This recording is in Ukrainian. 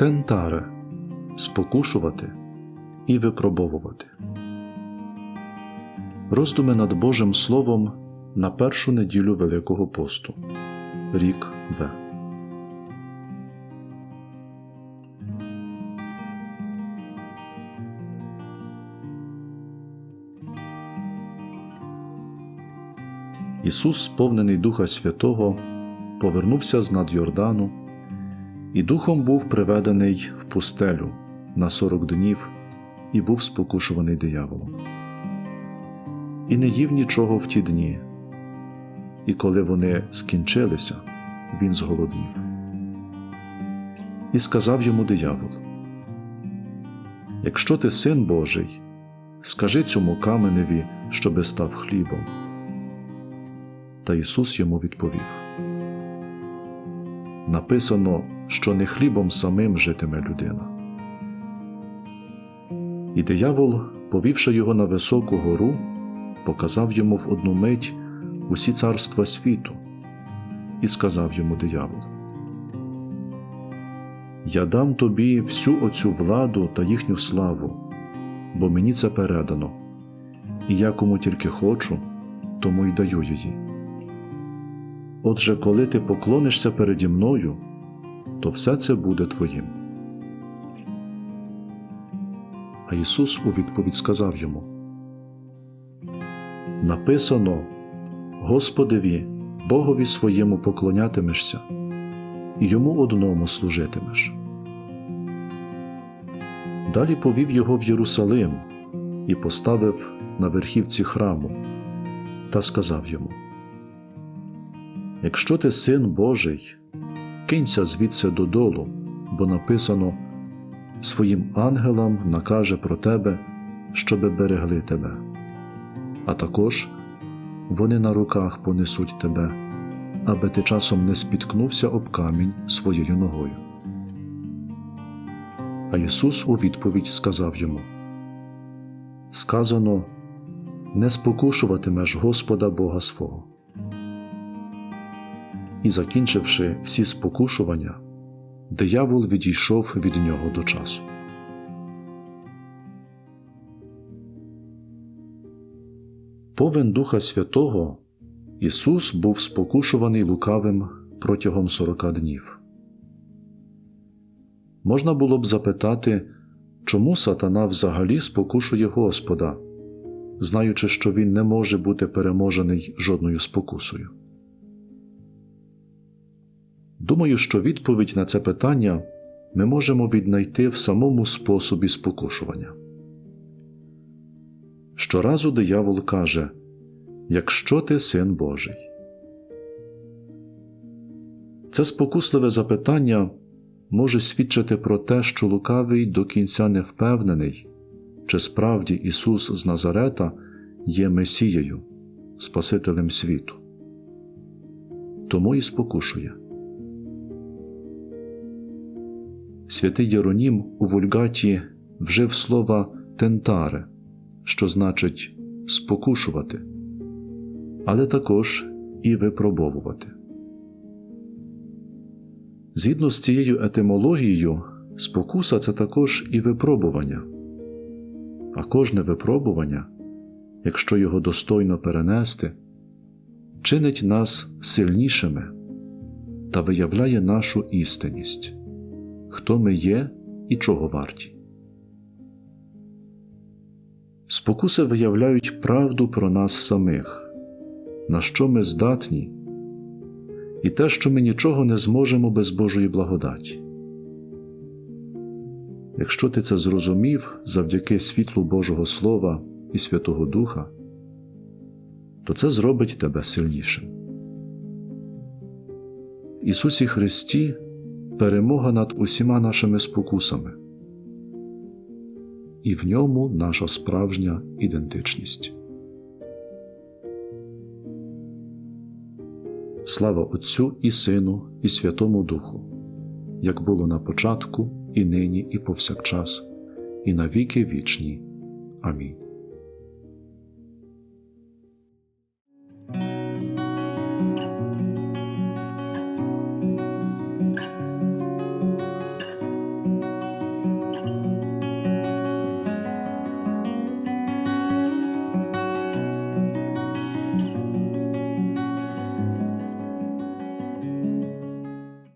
Тентаре спокушувати і випробовувати. Роздуми над Божим Словом на першу неділю Великого посту. Рік В. Ісус, сповнений Духа Святого, повернувся з над Йордану і духом був приведений в пустелю на сорок днів і був спокушуваний дияволом. І не їв нічого в ті дні, і коли вони скінчилися, він зголоднів. І сказав йому диявол: Якщо ти син Божий, скажи цьому каменеві, щоби став хлібом. Та Ісус йому відповів: Написано, що не хлібом самим житиме людина. І диявол, повівши його на високу гору, показав йому в одну мить усі царства світу, і сказав йому диявол: Я дам тобі всю оцю владу та їхню славу, бо мені це передано, і я кому тільки хочу, тому й даю її. Отже, коли ти поклонишся переді мною, то все це буде твоїм. А Ісус у відповідь сказав йому: Написано, Господеві, Богові своєму поклонятимешся, і йому одному служитимеш. Далі повів його в Єрусалим і поставив на верхівці храму та сказав йому: Якщо ти син Божий, кинься звідси додолу, бо написано своїм ангелам накаже про тебе, щоби берегли тебе, а також вони на руках понесуть тебе, аби ти часом не спіткнувся об камінь своєю ногою. А Ісус у відповідь сказав йому: Сказано, не спокушуватимеш Господа Бога свого. І, закінчивши всі спокушування, диявол відійшов від нього до часу. Повен Духа Святого Ісус був спокушуваний лукавим протягом сорока днів. Можна було б запитати, чому сатана взагалі спокушує Господа, знаючи, що він не може бути переможений жодною спокусою. Думаю, що відповідь на це питання ми можемо віднайти в самому способі спокушування. Щоразу диявол каже Якщо ти син Божий. Це спокусливе запитання може свідчити про те, що лукавий до кінця не впевнений, чи справді Ісус з Назарета є Месією, Спасителем світу. Тому і спокушує. Святий Єронім у вульгаті вжив слова тентаре, що значить спокушувати, але також і випробовувати. Згідно з цією етимологією, спокуса це також і випробування, а кожне випробування, якщо його достойно перенести, чинить нас сильнішими та виявляє нашу істинність хто ми є і чого варті. Спокуси виявляють правду про нас самих, на що ми здатні, і те, що ми нічого не зможемо без Божої благодаті. Якщо ти це зрозумів завдяки світлу Божого Слова і Святого Духа, то це зробить тебе сильнішим. Ісусі Христі перемога над усіма нашими спокусами, і в ньому наша справжня ідентичність. Слава Отцю і Сину, і Святому Духу, як було на початку, і нині, і повсякчас, і на віки вічні. Амінь.